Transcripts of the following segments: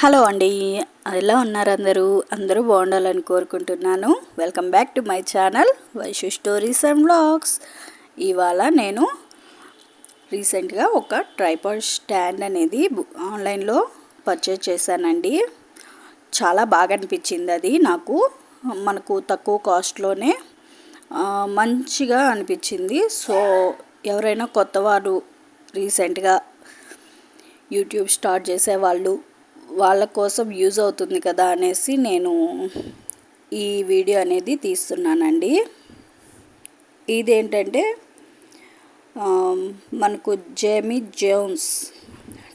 Hello అండి. ఎలా ఉన్నారు అందరూ? అందరూ బాగుండాలని కోరుకుంటున్నాను. Welcome back to my channel Vaishu stories and blogs ఇవాళ నేను రీసెంట్గా ఒక ట్రైపాడ్ స్టాండ్ అనేది ఆన్లైన్లో పర్చేజ్ చేశానండి. చాలా బాగా అనిపించింది అది నాకు. మనకు తక్కువ కాస్ట్లోనే మంచిగా అనిపించింది. సో ఎవరైనా కొత్త వారు రీసెంట్గా యూట్యూబ్ స్టార్ట్ చేసేవాళ్ళు వాళ్ళ కోసం యూజ్ అవుతుంది కదా అనేసి నేను ఈ వీడియో అనేది తీస్తున్నానండి. ఇదేంటంటే మనకు Jamie Jones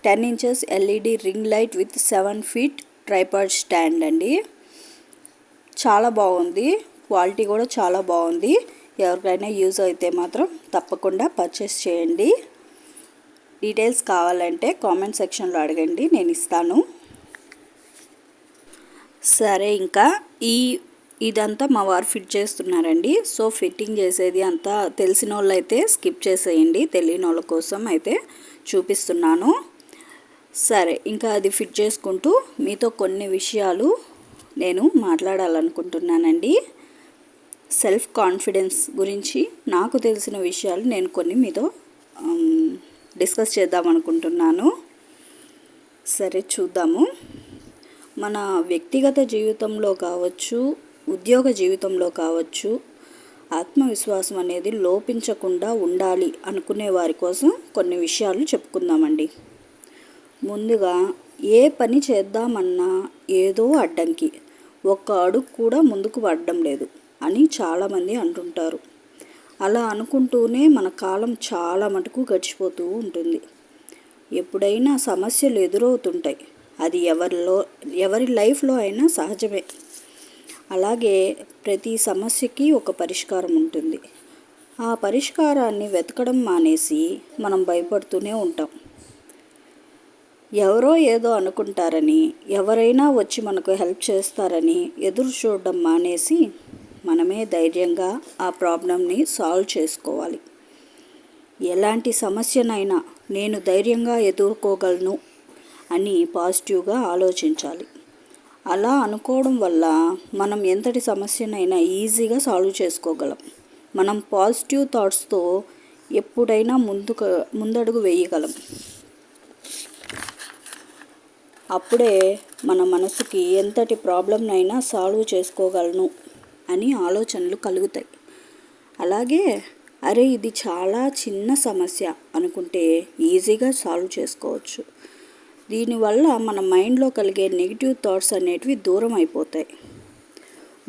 ten inches LED ring light with seven feet tripod stand అండి. చాలా బాగుంది. క్వాలిటీ కూడా చాలా బాగుంది. ఎవరికైనా యూజ్ అయితే మాత్రం తప్పకుండా పర్చేస్ చేయండి. డీటెయిల్స్ కావాలంటే కామెంట్ సెక్షన్లో అడగండి. నేను ఇస్తాను. సరే ఇంకా ఈ ఇదంతా మా వారు ఫిట్ చేస్తున్నారండి. సో ఫిట్టింగ్ చేసేది అంతా తెలిసిన వాళ్ళు అయితే స్కిప్ చేసేయండి. తెలియని వాళ్ళ కోసం అయితే చూపిస్తున్నాను. సరే ఇంకా అది ఫిట్ చేసుకుంటూ మీతో కొన్ని విషయాలు నేను మాట్లాడాలనుకుంటున్నానండి. సెల్ఫ్ కాన్ఫిడెన్స్ గురించి నాకు తెలిసిన విషయాలు నేను కొన్ని మీతో డిస్కస్ చేద్దాం అనుకుంటున్నాను సరే చూద్దాము. మన వ్యక్తిగత జీవితంలో కావచ్చు ఉద్యోగ జీవితంలో కావచ్చు ఆత్మవిశ్వాసం అనేది లోపించకుండా ఉండాలి అనుకునే వారి కోసం కొన్ని విషయాలు చెప్పుకుందామండి. ముందుగా ఏ పని చేద్దామన్నా ఏదో అడ్డంకి ఒక్క అడుగు కూడా ముందుకు పడడం లేదు అని చాలామంది అంటుంటారు. అలా అనుకుంటూనే మన కాలం చాలా మటుకు గడిచిపోతూ ఉంటుంది. ఎప్పుడైనా సమస్యలు ఎదురవుతుంటాయి. అది ఎవరిలో ఎవరి లైఫ్లో అయినా సహజమే. అలాగే ప్రతి సమస్యకి ఒక పరిష్కారం ఉంటుంది. ఆ పరిష్కారాన్ని వెతకడం మానేసి మనం భయపడుతూనే ఉంటాం. ఎవరో ఏదో అనుకుంటారని ఎవరైనా వచ్చి మనకు హెల్ప్ చేస్తారని ఎదురు చూడడం మానేసి మనమే ధైర్యంగా ఆ ప్రాబ్లంని సాల్వ్ చేసుకోవాలి. ఎలాంటి సమస్యనైనా నేను ధైర్యంగా ఎదుర్కోగలను అని పాజిటివ్గా ఆలోచించాలి. అలా అనుకోవడం వల్ల మనం ఎంతటి సమస్యనైనా ఈజీగా సాల్వ్ చేసుకోగలం. మనం పాజిటివ్ థాట్స్తో ఎప్పుడైనా ముందుకు ముందడుగు వేయగలం. అప్పుడే మన మనసుకి ఎంతటి ప్రాబ్లంనైనా సాల్వ్ చేసుకోగలను అని ఆలోచనలు కలుగుతాయి. అలాగే అరే ఇది చాలా చిన్న సమస్య అనుకుంటే ఈజీగా సాల్వ్ చేసుకోవచ్చు. దీనివల్ల మన మైండ్లో కలిగే నెగిటివ్ థాట్స్ అనేటివి దూరం అయిపోతాయి.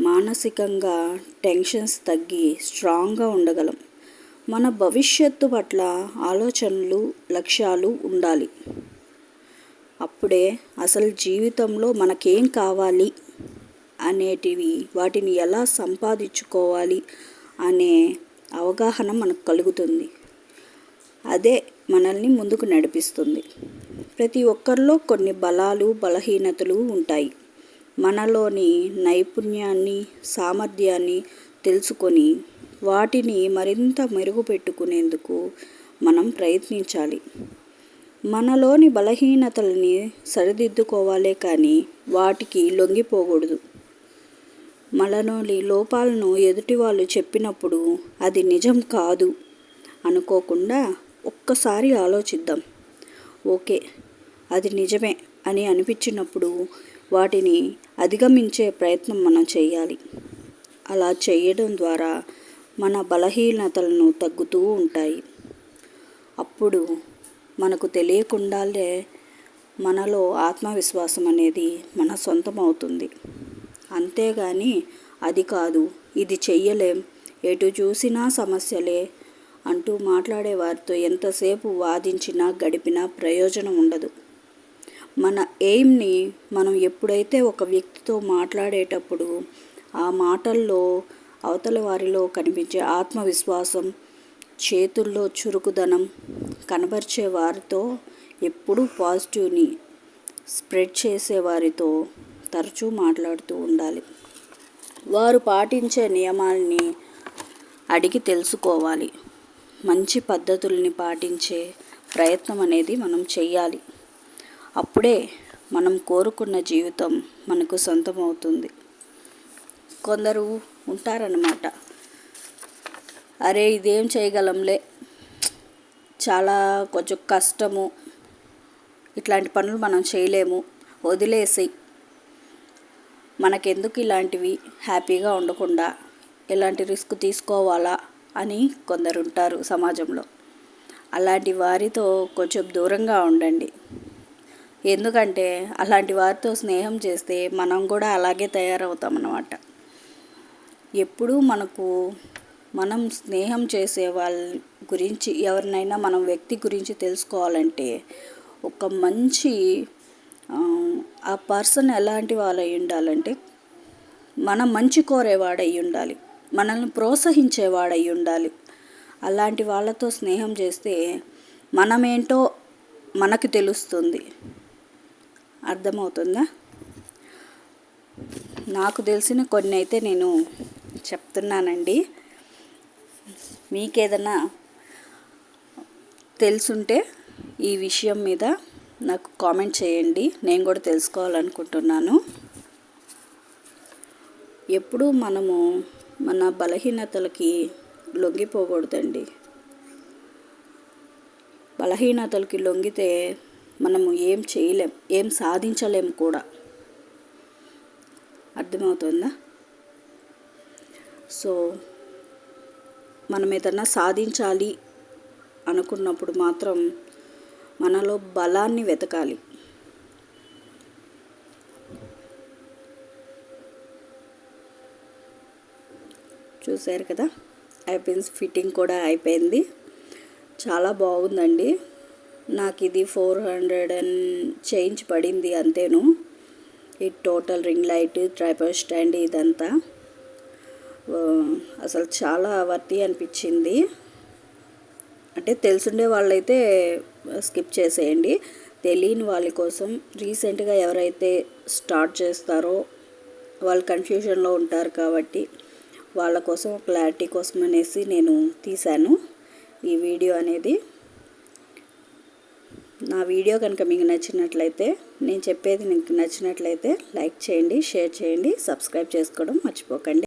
మానసికంగా టెన్షన్స్ తగ్గి స్ట్రాంగ్గా ఉండగలం. మన భవిష్యత్తు పట్ల ఆలోచనలు లక్ష్యాలు ఉండాలి. అప్పుడే అసలు జీవితంలో మనకేం కావాలి? అనేటివి వాటిని ఎలా సంపాదించుకోవాలి? అనే అవగాహన మనకు కలుగుతుంది. అదే మనల్ని ముందుకు నడిపిస్తుంది. ప్రతి ఒక్కరిలో కొన్ని బలాలు బలహీనతలు ఉంటాయి. మనలోని నైపుణ్యాన్ని సామర్థ్యాన్ని తెలుసుకొని వాటిని మరింత మెరుగుపెట్టుకునేందుకు మనం ప్రయత్నించాలి. మనలోని బలహీనతల్ని సరిదిద్దుకోవాలే కానీ వాటికి లొంగిపోకూడదు. మనలోని లోపాలను ఎదుటి వాళ్ళు చెప్పినప్పుడు అది నిజం కాదు అనుకోకుండా ఒక్కసారి ఆలోచిద్దాం. ఓకే అది నిజమే అని అనిపించినప్పుడు వాటిని అధిగమించే ప్రయత్నం మనం చేయాలి. అలా చేయడం ద్వారా మన బలహీనతలను తగ్గుతూ ఉంటాయి. అప్పుడు మనకు తెలియకుండానే మనలో ఆత్మవిశ్వాసం అనేది మన సొంతం అవుతుంది. అంతేగాని అది కాదు ఇది చెయ్యలేం. ఎటు చూసినా సమస్యలే అంటూ మాట్లాడేవారితో ఎంతసేపు వాదించినా గడిపినా ప్రయోజనం ఉండదు. మన ఎయిమ్ని మనం ఎప్పుడైతే ఒక వ్యక్తితో మాట్లాడేటప్పుడు ఆ మాటల్లో అవతల వారిలో కనిపించే ఆత్మవిశ్వాసం చేతుల్లో చురుకుదనం కనబరిచే వారితో ఎప్పుడూ పాజిటివ్ని స్ప్రెడ్ చేసే వారితో తరచూ మాట్లాడుతూ ఉండాలి. వారు పాటించే నియమాల్ని అడిగి తెలుసుకోవాలి. మంచి పద్ధతుల్ని పాటించే ప్రయత్నం అనేది మనం చెయ్యాలి. అప్పుడే మనం కోరుకున్న జీవితం మనకు సొంతమవుతుంది. కొందరు ఉంటారన్నమాట. అరే ఇదేం చేయగలంలే? చాలా కొంచెం కష్టము. ఇట్లాంటి పనులు మనం చేయలేము. వదిలేసి మనకెందుకు ఇలాంటివి? హ్యాపీగా ఉండకుండా. ఎలాంటి రిస్క్ తీసుకోవాలా? అని కొందరు ఉంటారు సమాజంలో. అలాంటి వారితో కొంచెం దూరంగా ఉండండి. ఎందుకంటే అలాంటి వారితో స్నేహం చేస్తే మనం కూడా అలాగే తయారవుతాం అన్నమాట ఎప్పుడూ మనకు మనం స్నేహం చేసే వాళ్ళ గురించి ఎవరినైనా మనం వ్యక్తి గురించి తెలుసుకోవాలంటే ఒక మంచి ఆ పర్సన్ ఎలాంటి వాళ్ళు అయి ఉండాలంటే మనం మంచి కోరేవాడై ఉండాలి మనల్ని ప్రోత్సహించేవాడై ఉండాలి అలాంటి వాళ్ళతో స్నేహం చేస్తే మనమేంటో మనకు తెలుస్తుంది. అర్థమవుతుందా? నాకు తెలిసిన కొన్ని అయితే నేను చెప్తున్నానండి. మీకేదన్నా తెలుసుంటే ఈ విషయం మీద నాకు కామెంట్ చేయండి. నేను కూడా తెలుసుకోవాలనుకుంటున్నాను. ఎప్పుడూ మనము మన బలహీనతలకి లొంగిపోకూడదండి. బలహీనతలకి లొంగితే మనము ఏం చేయలేం ఏం సాధించలేము కూడా. అర్థమవుతుందా? సో మనం ఏదన్నా సాధించాలి అనుకున్నప్పుడు మాత్రం మనలో బలాన్ని వెతకాలి. చూశారు కదా? ఐపిన్స్ ఫిట్టింగ్ కూడా అయిపోయింది. చాలా బాగుందండి. నాకు ఇది ఫోర్ హండ్రెడ్ అండ్ చేంజ్ పడింది అంతేను. ఈ total ring light tripod stand ఇదంతా. అసలు చాలా వర్తి అనిపించింది. అంటే తెలుసుండే వాళ్ళైతే స్కిప్ చేసేయండి. తెలియని వాళ్ళ కోసం రీసెంట్గా ఎవరైతే స్టార్ట్ చేస్తారో వాళ్ళు కన్ఫ్యూజన్లో ఉంటారు కాబట్టి వాళ్ళ కోసం క్లారిటీ కోసం అనేసి నేను తీశాను ఈ వీడియో అనేది. నా వీడియో కనుక మీకు నచ్చినట్లయితే నేను చెప్పేది మీకు నచ్చినట్లయితే లైక్ చేయండి షేర్ చేయండి సబ్స్క్రైబ్ చేసుకోవడం మర్చిపోకండి.